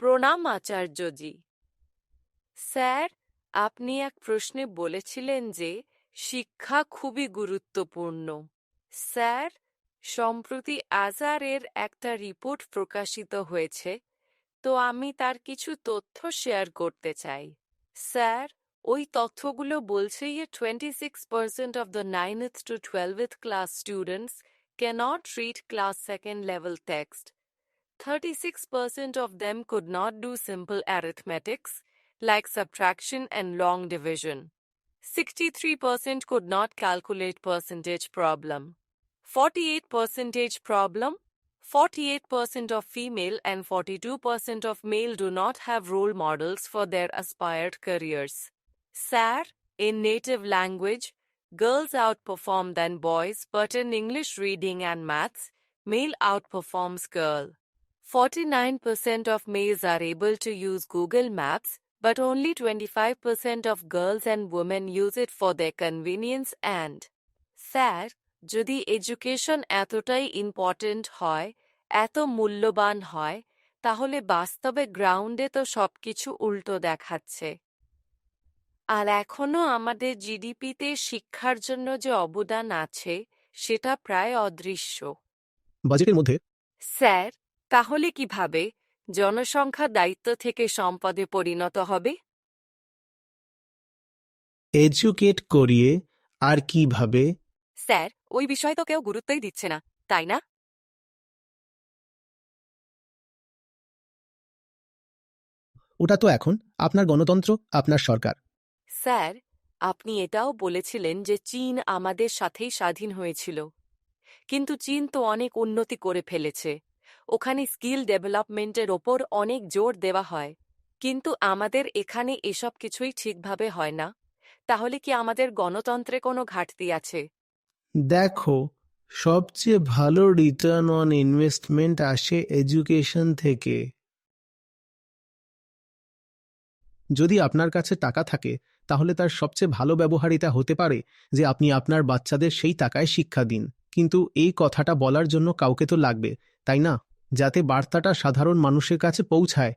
প্রণাম আচার্যজি স্যার, আপনি এক প্রশ্নে বলেছিলেন যে, শিক্ষা খুবই গুরুত্বপূর্ণ স্যার, সম্প্রতি আজারের একটা রিপোর্ট প্রকাশিত হয়েছে, তো আমি তার কিছু তথ্য শেয়ার করতে চাই স্যার, ওই তথ্যগুলো বলছে যে twenty six percent of the ninth to twelfth class students cannot read class second level text. 36% of them could not do simple arithmetics like subtraction and long division. 63% could not calculate percentage problem. 48 percentage problem 48% of female and 42% of male do not have role models for their aspired careers. Sir, in native language, girls outperform than boys, but in English reading and maths, male outperforms girl. 49% of males are able to use Google Maps, but only 25% of girls and women use it for their convenience and sir যদি education এতটাই important হয় এত মূল্যবান হয় তাহলে বাস্তবে গ্রাউন্ডে তো সবকিছু উল্টো দেখাচ্ছে। আর এখনও আমাদের জিডিপিতে শিক্ষার জন্য যে অবদান আছে সেটা প্রায় অদৃশ্য। বাজেটের মধ্যে? স্যার তাহলে কীভাবে জনসংখ্যা দায়িত্ব থেকে সম্পদে পরিণত হবে? এডুকেট করিয়ে আর কীভাবে? স্যার ওই বিষয় তো কেউ গুরুত্বই দিচ্ছে না তাই না? ওটা তো এখন আপনার গণতন্ত্র আপনার সরকার। স্যার আপনি এটাও বলেছিলেন যে চীন আমাদের সাথেই স্বাধীন হয়েছিল। কিন্তু চীন তো অনেক উন্নতি করে ফেলেছে। ওখানে স্কিল ডেভেলপমেন্টের ওপর অনেক জোর দেওয়া হয়। কিন্তু আমাদের এখানে এসব কিছুই ঠিকভাবে হয় না। তাহলে কি আমাদের গণতন্ত্রে কোনো ঘাটতি আছে? দেখো, সবচেয়ে ভালো রিটার্ন অন ইনভেস্টমেন্ট আসে এডুকেশন থেকে। যদি আপনার কাছে টাকা থাকে, তাহলে তার সবচেয়ে ভালো ব্যবহার এটা হতে পারে যে আপনি আপনার বাচ্চাদের সেই টাকায় শিক্ষা দিন। কিন্তু এই কথাটা বলার জন্য কাউকে তো লাগবে, তাই না? যাতে বার্তাটা সাধারণ মানুষের কাছে পৌঁছায়।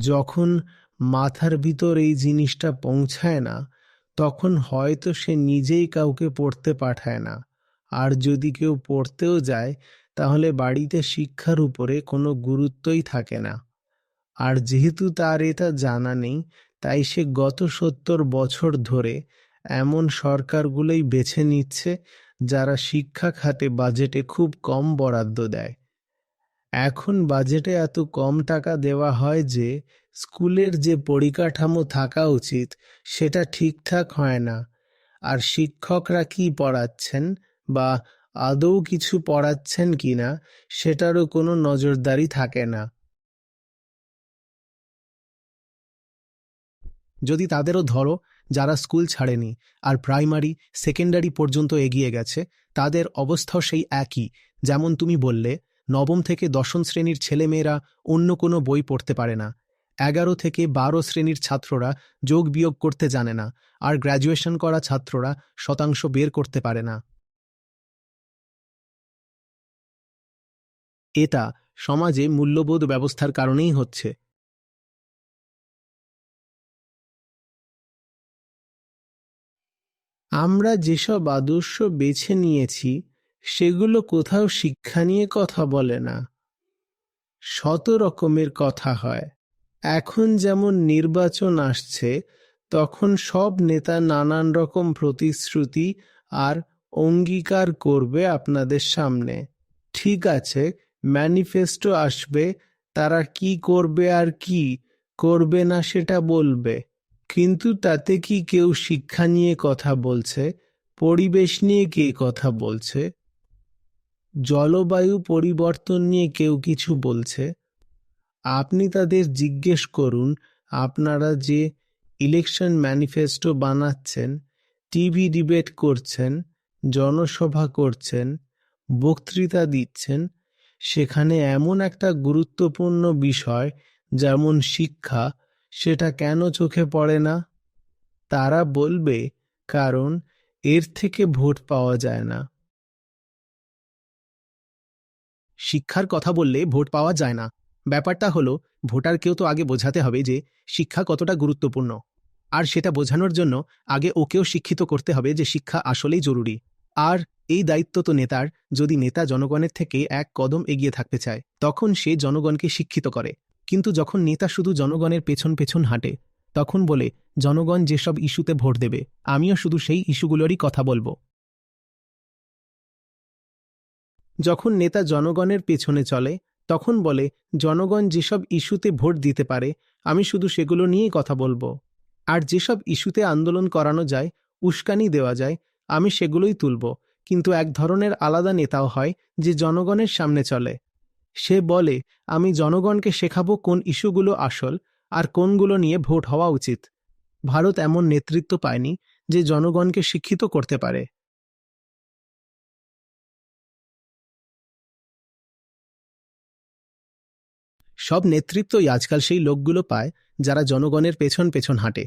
যখন মাথার ভিতর এই জিনিসটা পৌঁছায় না, তখন হয়তো সে নিজেই কাউকে পড়তে পাঠায় না। আর যদি কেউ পড়তেও যায়, তাহলে বাড়িতে শিক্ষার উপরে কোনো গুরুত্বই থাকে না। আর যেহেতু তার এটা জানা নেই, তাই সে গত সত্তর বছর ধরে এমন সরকারগুলোই বেছে নিচ্ছে যারা শিক্ষা খাতে বাজেটে খুব কম বরাদ্দ দেয়। এখন বাজেটে এত কম টাকা দেওয়া হয় যে, স্কুলের যে পরিকাঠামো থাকা উচিত সেটা ঠিকঠাক হয় না। আর শিক্ষকরা কি পড়াচ্ছেন বা আদৌ কিছু পড়াচ্ছেন কিনা সেটারও কোনো নজরদারি থাকে না। যদি তাদেরও ধরো যারা স্কুল ছাড়েনি আর প্রাইমারি, সেকেন্ডারি পর্যন্ত এগিয়ে গেছে, তাদের অবস্থাও সেই একই, যেমন তুমি বললে, নবম থেকে দশম শ্রেণির ছেলেমেয়েরা অন্য কোনো বই পড়তে পারে না। এগারো থেকে বারো শ্রেণির ছাত্ররা যোগ বিয়োগ করতে জানে না, আর গ্র্যাজুয়েশন করা ছাত্ররা শতাংশ বের করতে পারে না। এটা সমাজে মূল্যবোধ ব্যবস্থার কারণেই হচ্ছে। আমরা যেসব আদর্শ বেছে নিয়েছি, সেগুলো কোথাও শিক্ষা নিয়ে কথা বলে না। শত রকমের কথা হয়। এখন যেমন নির্বাচন আসছে, তখন সব নেতা নানান রকম প্রতিশ্রুতি আর অঙ্গীকার করবে আপনাদের সামনে। ঠিক আছে, ম্যানিফেস্টো আসবে, তারা কি করবে আর কি, করবে না সেটা বলবে। কিন্তু তাতে কি কেউ শিক্ষা নিয়ে কথা বলছে? পরিবেশ নিয়ে কে কথা বলছে? জলবায়ু পরিবর্তন নিয়ে কেউ কিছু বলছে? আপনি তাদের জিজ্ঞেস করুন, আপনারা যে ইলেকশন ম্যানিফেস্টো বানাচ্ছেন টিভি ডিবেট করছেন, জনসভা করছেন, বক্তৃতা দিচ্ছেন, সেখানে এমন একটা গুরুত্বপূর্ণ বিষয়, যেমন শিক্ষা সেটা কেন চোখে পড়ে না? তারা বলবে, কারণ এর থেকে ভোট পাওয়া যায় না। শিক্ষার কথা বললে ভোট পাওয়া যায় না। ব্যাপারটা হলো, ভোটারকেও তো আগে বোঝাতে হবে যে শিক্ষা কতটা গুরুত্বপূর্ণ। আর সেটা বোঝানোর জন্য আগে ওকেও শিক্ষিত করতে হবে যে শিক্ষা আসলেই জরুরি। আর এই দায়িত্ব তো নেতার, যদি নেতা জনগণের থেকে এক কদম এগিয়ে থাকতে চায়, তখন সে জনগণকে শিক্ষিত করে। কিন্তু যখন নেতা শুধু জনগণের পেছন পেছন হাঁটে, তখন বলে, জনগণ যেসব ইস্যুতে ভোট দেবে, আমিও শুধু সেই ইস্যুগুলোরই কথা বলব। যখন নেতা জনগণের পেছনে চলে, তখন বলে, জনগণ যেসব ইস্যুতে ভোট দিতে পারে, আমি শুধু সেগুলো নিয়েই কথা বলব। আর যেসব ইস্যুতে আন্দোলন করানো যায়, উস্কানি দেওয়া যায়, আমি সেগুলোই তুলব। কিন্তু এক ধরনের আলাদা নেতাও হয়, যে জনগণের সামনে চলে। সে বলে, আমি জনগণকে শেখাবো কোন ইস্যুগুলো আসল আর কোনগুলো নিয়ে ভোট হওয়া উচিত। ভারত এমন নেতৃত্ব পায়নি যে জনগণকে শিক্ষিত করতে পারে। সব নেতৃত্বই আজকাল সেই লোকগুলো পায় যারা জনগণের পেছন পেছন হাঁটে।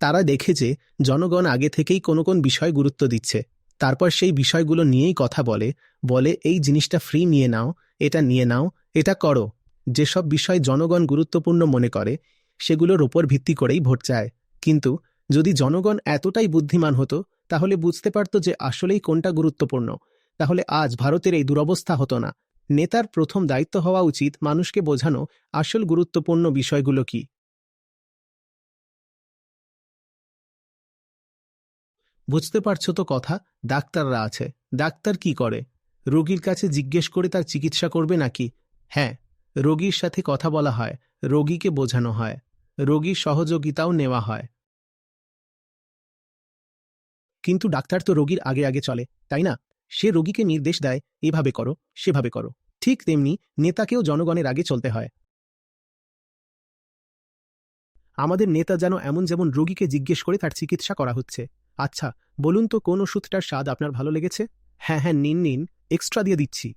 তারা দেখেছে জনগণ আগে থেকেই কোনো কোন বিষয় গুরুত্ব দিচ্ছে। তারপর সেই বিষয়গুলো নিয়েই কথা বলে বলে, এই জিনিসটা ফ্রি নিয়ে নাও, এটা নিয়ে নাও, এটা করো। যেসব বিষয় জনগণ গুরুত্বপূর্ণ মনে করে, সেগুলোর ওপর ভিত্তি করেই ভোট চায়। কিন্তু যদি জনগণ এতটাই বুদ্ধিমান হতো, তাহলে বুঝতে পারত যে আসলেই কোনটা গুরুত্বপূর্ণ। তাহলে আজ ভারতের এই দুরবস্থা হতো না। নেতার প্রথম দায়িত্ব হওয়া উচিত মানুষকে বোঝানো আসল গুরুত্বপূর্ণ বিষয়গুলো কি। বুঝতে পারছ তো কথা? ডাক্তাররা আছে। ডাক্তার কি করে? রোগীর কাছে জিজ্ঞেস করে তার চিকিৎসা করবে নাকি? হ্যাঁ রোগীর সাথে কথা বলা হয়, রোগীকে বোঝানো হয়। রোগীর সহযোগিতাও নেওয়া হয়। কিন্তু ডাক্তার তো রোগীর আগে আগে চলে, তাই না? সে রোগীকে নির্দেশ দেয়, এভাবে করো, সেভাবে করো। ঠিক তেমনি নেতাকেও জনগণের আগে চলতে হয়। আমাদের নেতা যেন এমন যেমন রোগীকে জিজ্ঞেস করে তার চিকিৎসা করা হচ্ছে। আচ্ছা বলুন তো কোন ওষুধটার স্বাদ আপনার ভালো লেগেছে? হ্যাঁ হ্যাঁ নিন নিন এক্সট্রা দিয়ে দিচ্ছি।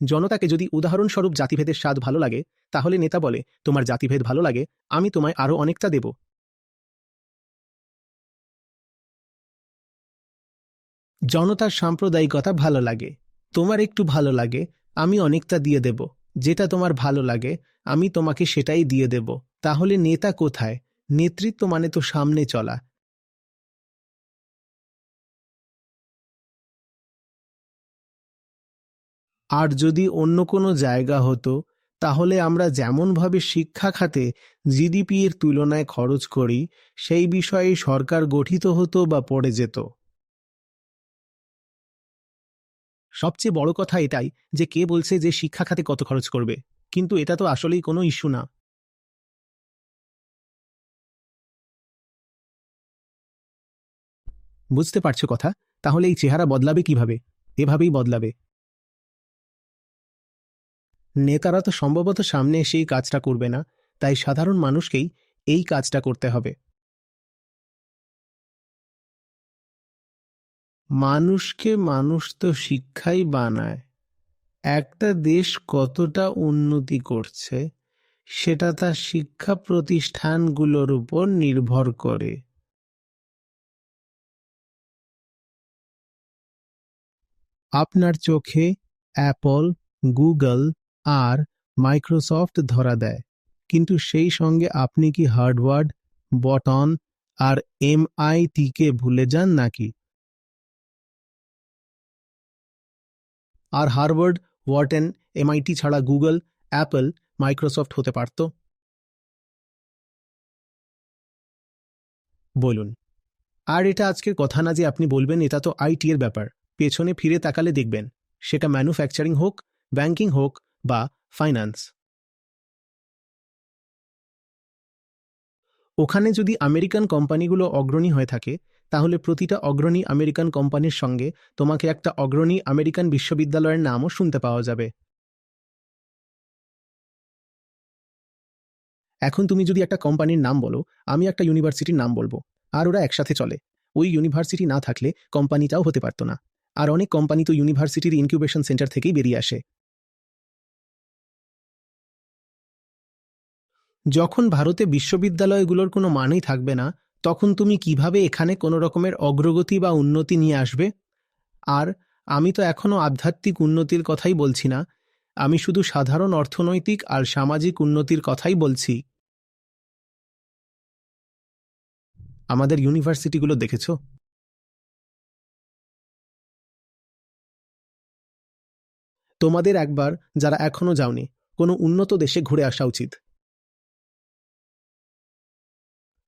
জনতাকে যদি উদাহরণস্বরূপ জাতিভেদের স্বাদ ভালো লাগে, তাহলে নেতা বলে, তোমার জাতিভেদ ভালো লাগে, আমি তোমায় আরও অনেকটা দেব। জনতার সাম্প্রদায়িকতা ভালো লাগে। তোমার একটু ভালো লাগে, আমি অনেকটা দিয়ে দেব। যেটা তোমার ভালো লাগে, আমি তোমাকে সেটাই দিয়ে দেব। তাহলে নেতা কোথায়? নেতৃত্ব মানে তো সামনে চলা। আর যদি অন্য কোনো জায়গা হতো, তাহলে আমরা যেমনভাবে শিক্ষা খাতে জিডিপি এর তুলনায় খরচ করি, সেই বিষয়ে সরকার গঠিত হতো বা পড়ে যেত। সবচেয়ে বড় কথা এটাই যে কে বলছে যে শিক্ষা খাতে কত খরচ করবে। কিন্তু এটা তো আসলেই কোনো ইস্যু না। বুঝতে পারছ কথা? তাহলে এই চেহারা বদলাবে কীভাবে? এভাবেই বদলাবে। নেতারা তো সম্ভবত সামনে এসে এই কাজটা করবে না, তাই সাধারণ মানুষকেই এই কাজটা করতে হবে। মানুষকে মানুষ তো শিক্ষাই বানায়। একটা দেশ কতটা উন্নতি করছে, সেটা তার শিক্ষা প্রতিষ্ঠানগুলোর উপর নির্ভর করে। আপনার চোখে অ্যাপল, গুগল আর মাইক্রোসফট ধরা দেয়। কিন্তু সেই সঙ্গে আপনি কি হার্ডওয়ার্ড, বটন আর এমআইটিকে ভুলে যান নাকি? আর হার্ভার্ড ওয়ার্টেন এমআইটি ছাড়া গুগল, অ্যাপল, মাইক্রোসফট হতে পারত? বলুন। আর এটা আজকের কথা না যে আপনি বলবেন, এটা তো আইটি এর ব্যাপার। পেছনে ফিরে তাকালে দেখবেন, সেটা ম্যানুফ্যাকচারিং হোক ব্যাংকিং হোক বা ফাইন্যান্স ওখানে যদি আমেরিকান কোম্পানিগুলো অগ্রণী হয়ে থাকে, তাহলে প্রতিটা অগ্রণী আমেরিকান কোম্পানির সঙ্গে তোমাকে একটা অগ্রণী আমেরিকান বিশ্ববিদ্যালয়ের নামও শুনতে পাওয়া যাবে। এখন তুমি যদি একটা কোম্পানির নাম বলো, আমি একটা ইউনিভার্সিটির নাম বলব, আর ওরা একসাথে চলে। ওই ইউনিভার্সিটি না থাকলে কোম্পানিটাও হতে পারতো না। আর অনেক কোম্পানি তো ইউনিভার্সিটির ইনকিউবেশন সেন্টার থেকেই বেরিয়ে আসে। যখন ভারতে বিশ্ববিদ্যালয়গুলোর কোনো মানেই থাকবে না, তখন তুমি কীভাবে এখানে কোনো রকমের অগ্রগতি বা উন্নতি নিয়ে আসবে? আর আমি তো এখনও আধ্যাত্মিক উন্নতির কথাই বলছি না, আমি শুধু সাধারণ অর্থনৈতিক আর সামাজিক উন্নতির কথাই বলছি। আমাদের ইউনিভার্সিটিগুলো দেখেছ? তোমাদের একবার যারা এখনও যাওনি, কোনো উন্নত দেশে ঘুরে আসা উচিত।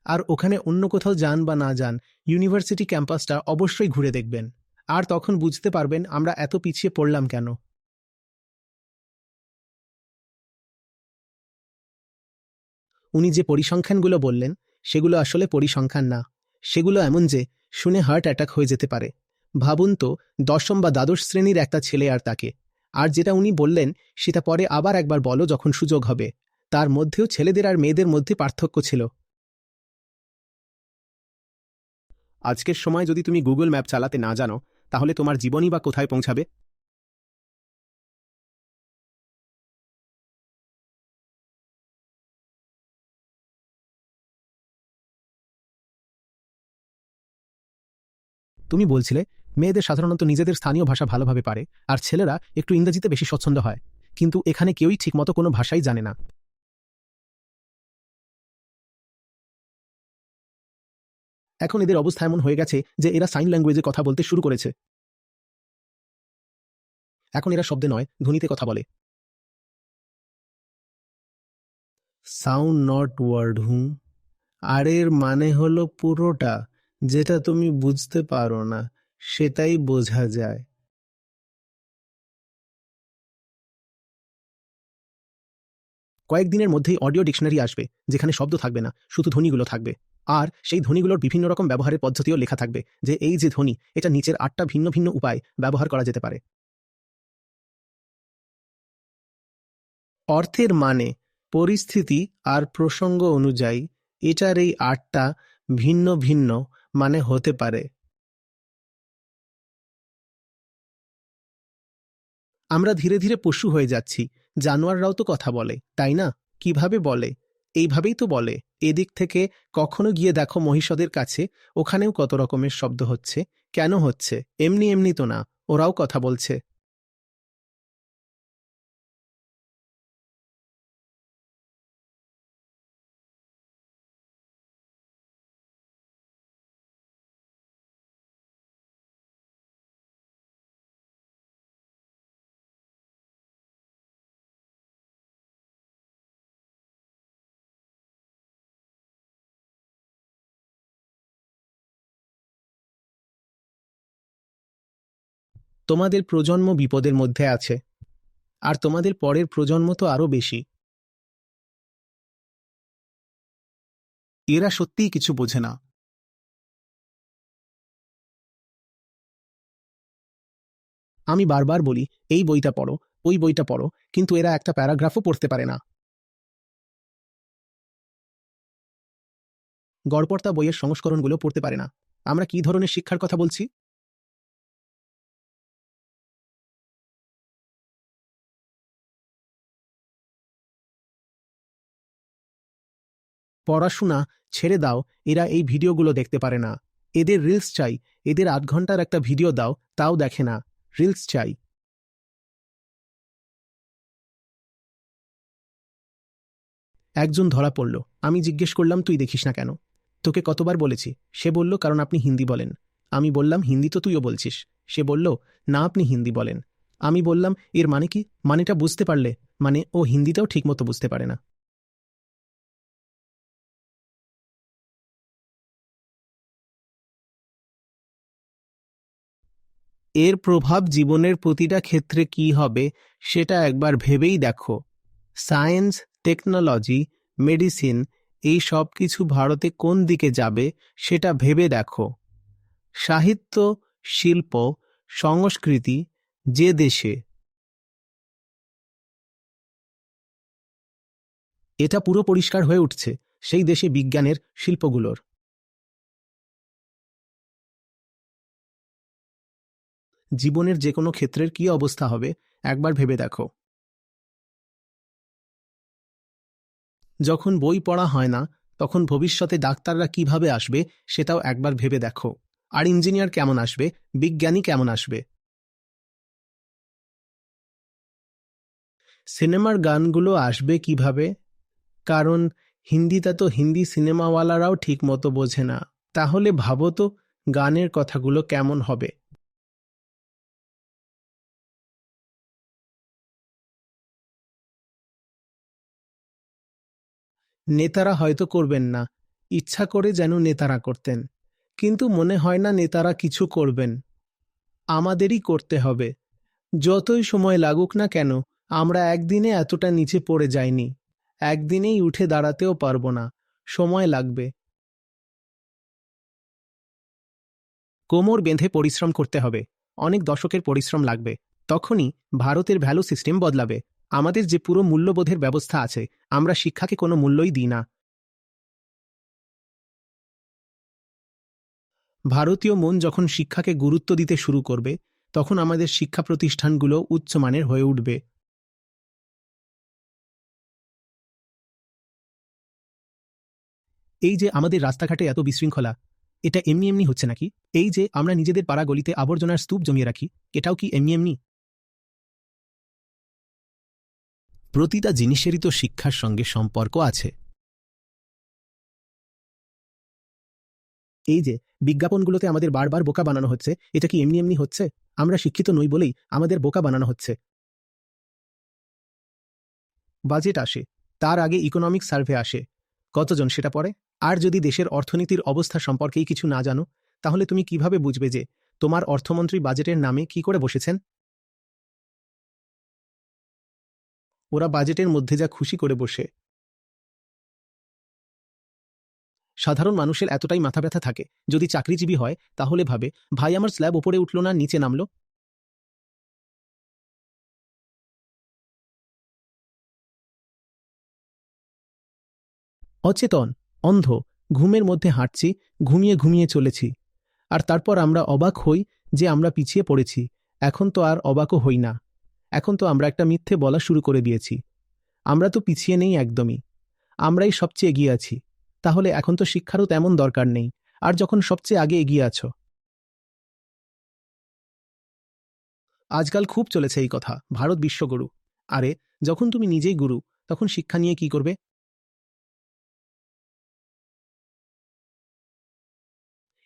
আর ওখানে অন্য কোথাও যান বা না যান, ইউনিভার্সিটি ক্যাম্পাসটা অবশ্যই ঘুরে দেখবেন। আর তখন বুঝতে পারবেন আমরা এত পিছিয়ে পড়লাম কেন। উনি যে পরিসংখ্যানগুলো বললেন, সেগুলো আসলে পরিসংখ্যান না। সেগুলো এমন যে, শুনে হার্ট অ্যাটাক হয়ে যেতে পারে। ভাবুন তো, দশম বা দ্বাদশ শ্রেণির একটা ছেলে আর তাকে। আর যেটা উনি বললেন, সেটা পরে আবার একবার বলো যখন সুযোগ হবে। তার মধ্যেও ছেলেদের আর মেয়েদের মধ্যে পার্থক্য ছিল। আজকের সময় যদি তুমি গুগল ম্যাপ চালাতে না জানো, তাহলে তোমার জীবনই বা কোথায় পৌঁছাবে? তুমি বলছিলে মেয়েদের সাধারণত নিজেদের স্থানীয় ভাষা ভালোভাবে পারে, আর ছেলেরা একটু ইংরেজিতে বেশি স্বচ্ছন্দ হয়। কিন্তু এখানে কেউই ঠিকমতো কোনো ভাষাই জানে না। এখন এদের অবস্থা এমন হয়ে গেছে যে এরা সাইন ল্যাঙ্গুয়েজে কথা বলতে শুরু করেছে। এখন এরা শব্দে নয়, ধ্বনিতে কথা বলে। Sound not word hmm. আর এর মানে হলো পুরোটা, যেটা তুমি বুঝতে পারো না। সেটাই বোঝা যায়। কয়েকদিনের মধ্যেই অডিও ডিকশনারি আসবে, যেখানে শব্দ থাকবে না, শুধু ধ্বনিগুলো থাকবে। আর সেই ধ্বনিগুলোর বিভিন্ন রকম ব্যবহারের পদ্ধতিও লেখা থাকবে, যে এই যে ধ্বনি, এটা নিচের আটটা ভিন্ন ভিন্ন উপায় ব্যবহার করা যেতে পারে। অর্থের মানে পরিস্থিতি আর প্রসঙ্গ অনুযায়ী, এটার এই আটটা ভিন্ন ভিন্ন মানে হতে পারে। আমরা ধীরে ধীরে পশু হয়ে যাচ্ছি। জানোয়াররাও তো কথা বলে, তাই না? কীভাবে বলে? এইভাবেই তো বলে। এদিক থেকে কখনো গিয়ে দেখো মহিষদের কাছে, ওখানেও কত রকমের শব্দ হচ্ছে। কেন হচ্ছে? এমনি এমনি তো না, ওরাও কথা বলছে। তোমাদের প্রজন্ম বিপদের মধ্যে আছে। আর তোমাদের পরের প্রজন্ম তো আরও বেশি। এরা সত্যিই কিছু বোঝে না। আমি বারবার বলি, এই বইটা পড়ো, ওই বইটা পড়ো, কিন্তু এরা একটা প্যারাগ্রাফও পড়তে পারে না। গড়পড়তা বইয়ের সংস্করণগুলো পড়তে পারে না। আমরা কি ধরনের শিক্ষার কথা বলছি? পড়াশোনা ছেড়ে দাও, এরা এই ভিডিওগুলো দেখতে পারে না। এদের রিলস চাই, এদের আধ ঘণ্টার একটা ভিডিও দাও, তাও দেখে না। রিলস চাই। একজন ধরা পড়ল, আমি জিজ্ঞেস করলাম, তুই দেখিস না কেন? তোকে কতবার বলেছি? সে বলল, কারণ আপনি হিন্দি বলেন। আমি বললাম, হিন্দি তো তুইও বলছিস। সে বলল, না, আপনি হিন্দি বলেন। আমি বললাম, এর মানে কি? মানেটা বুঝতে পারলে। মানে ও হিন্দিটাও ঠিকমতো বুঝতে পারে না। এর প্রভাব জীবনের প্রতিটা ক্ষেত্রে কি হবে সেটা একবার ভেবেই দেখো। সায়েন্স, টেকনোলজি, মেডিসিন এই সব কিছু ভারতে কোন দিকে যাবে সেটা ভেবে দেখো। সাহিত্য, শিল্প, সংস্কৃতি, যে দেশে। এটা পুরো পরিষ্কার হয়ে উঠছে সেই দেশে বিজ্ঞানের শিল্পগুলোর। জীবনের যে কোনো ক্ষেত্রের কি অবস্থা হবে, একবার ভেবে দেখো। যখন বই পড়া হয় না, তখন ভবিষ্যতে ডাক্তাররা কীভাবে আসবে, সেটাও একবার ভেবে দেখো। আর ইঞ্জিনিয়ার কেমন আসবে, বিজ্ঞানী কেমন আসবে? সিনেমার গানগুলো আসবে কীভাবে? কারণ হিন্দিতে তো হিন্দি সিনেমাওয়ালারাও ঠিক মতো বোঝে না। তাহলে ভাবো তো, গানের কথাগুলো কেমন হবে? নেতারা হয়তো করবেন না। ইচ্ছা করে যেন নেতারা করতেন। কিন্তু মনে হয় না নেতারা কিছু করবেন। আমাদেরই করতে হবে। যতই সময় লাগুক না কেন, আমরা একদিনে এতটা নিচে পড়ে যাইনি। একদিনেই উঠে দাঁড়াতেও পারব না। সময় লাগবে। কোমর বেঁধে পরিশ্রম করতে হবে। অনেক দশকের পরিশ্রম লাগবে। তখনই ভারতের ভ্যালু সিস্টেম বদলাবে। আমাদের যে পুরো মূল্যবোধের ব্যবস্থা আছে, আমরা শিক্ষাকে কোনো মূল্যই দিই না। ভারতীয় মন যখন শিক্ষাকে গুরুত্ব দিতে শুরু করবে, তখন আমাদের শিক্ষা প্রতিষ্ঠানগুলো উচ্চমানের হয়ে উঠবে। এই যে আমাদের রাস্তাঘাটে এত বিশৃঙ্খলা, এটা এমনি এমনি হচ্ছে নাকি? এই যে আমরা নিজেদের পাড়া গলিতে আবর্জনার স্তূপ জমিয়ে রাখি, এটাও কি এমনি এমনি? প্রতিটা জিনিসেরই তো শিক্ষার সঙ্গে সম্পর্ক আছে। এই যে, বিজ্ঞাপনগুলোতে আমাদের বারবার বোকা বানানো হচ্ছে, এটা কি এমনি এমনি হচ্ছে? আমরা শিক্ষিত নই বলেই আমাদের বোকা বানানো হচ্ছে। বাজেট আসে, তার আগে ইকোনমিক সার্ভে আসে। কতজন সেটা পড়ে? আর যদি দেশের অর্থনীতির অবস্থা সম্পর্কেই কিছু না জানো, তাহলে তুমি কীভাবে বুঝবে যে তোমার অর্থমন্ত্রী বাজেটের নামে কি করে বসেছেন? ওরা বাজেটের মধ্যে যা খুশি করে বসে। সাধারণ মানুষের এতটাই মাথা ব্যথা থাকে, যদি চাকরিজীবী হয়, তাহলে ভাবে, ভাই, আমার স্ল্যাব ওপরে উঠল না, নিচে নামলো। অচেতন, অন্ধ, ঘুমের মধ্যে হাঁটছি, ঘুমিয়ে ঘুমিয়ে চলেছি। আর তারপর আমরা অবাক হই যে আমরা পিছিয়ে পড়েছি, এখন তো আর অবাকও হই না। এখন তো আমরা একটা মিথ্যে বলা শুরু করে দিয়েছি। আমরা তো পিছিয়ে নেই একদমই। আমরাই সবচেয়ে এগিয়ে আছি। তাহলে এখন তো শিক্ষারও তেমন দরকার নেই। আর যখন সবচেয়ে আগে এগিয়ে আছো? আজকাল খুব চলেছে এই কথা, ভারত বিশ্বগুরু। আরে, যখন তুমি নিজেই গুরু, তখন শিক্ষা নিয়ে কি করবে?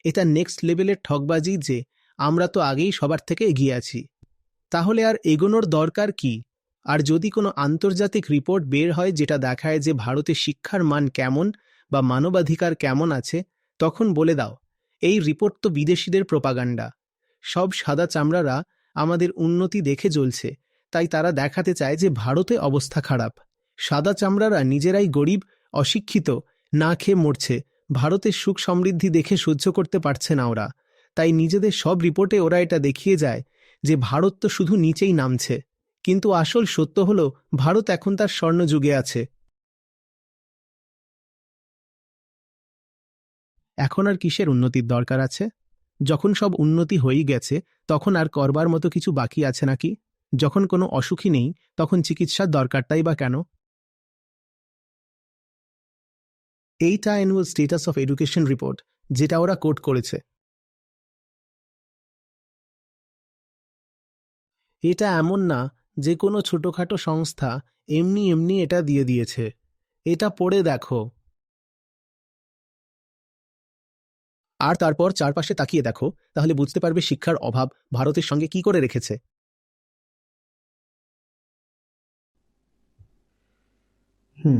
এটা নেক্সট লেভেলের ঠকবাজি যে, আমরা তো আগেই সবার থেকে এগিয়ে আছি। তাহলে আর এগোনোর দরকার কি? আর যদি কোনো আন্তর্জাতিক রিপোর্ট বের হয় যেটা দেখায় যে ভারতে শিক্ষার মান কেমন বা মানবাধিকার কেমন আছে, তখন বলে দাও। এই রিপোর্ট তো বিদেশিদের প্রপাগান্ডা। সব সাদা চামড়ারা আমাদের উন্নতি দেখে জ্বলছে, তাই তারা দেখাতে চায় যে ভারতে অবস্থা খারাপ। সাদা চামড়ারা নিজেরাই গরিব, অশিক্ষিত, না খেয়ে মরছে ভারতের সুখ সমৃদ্ধি দেখে সহ্য করতে পারছে না ওরা। তাই নিজেদের সব রিপোর্টে ওরা এটা দেখিয়ে যায় যে ভারত তো শুধু নিচেই নামছে। কিন্তু আসল সত্য হল, ভারত এখন তার স্বর্ণযুগে আছে। এখন আর কিসের উন্নতির দরকার আছে? যখন সব উন্নতি হয়েই গেছে, তখন আর করবার মতো কিছু বাকি আছে নাকি? যখন কোনো অসুখী নেই, তখন চিকিৎসার দরকারটাই বা কেন? এইটা annual status of education report যেটা ওরা কোট করেছে। এটা এমন না যে কোনো ছোটখাটো সংস্থা এমনি এমনি এটা দিয়ে দিয়েছে। এটা পড়ে দেখো। আর তারপর চারপাশে তাকিয়ে দেখো, তাহলে বুঝতে পারবে শিক্ষার অভাব ভারতের সঙ্গে কি করে রেখেছে। হুম।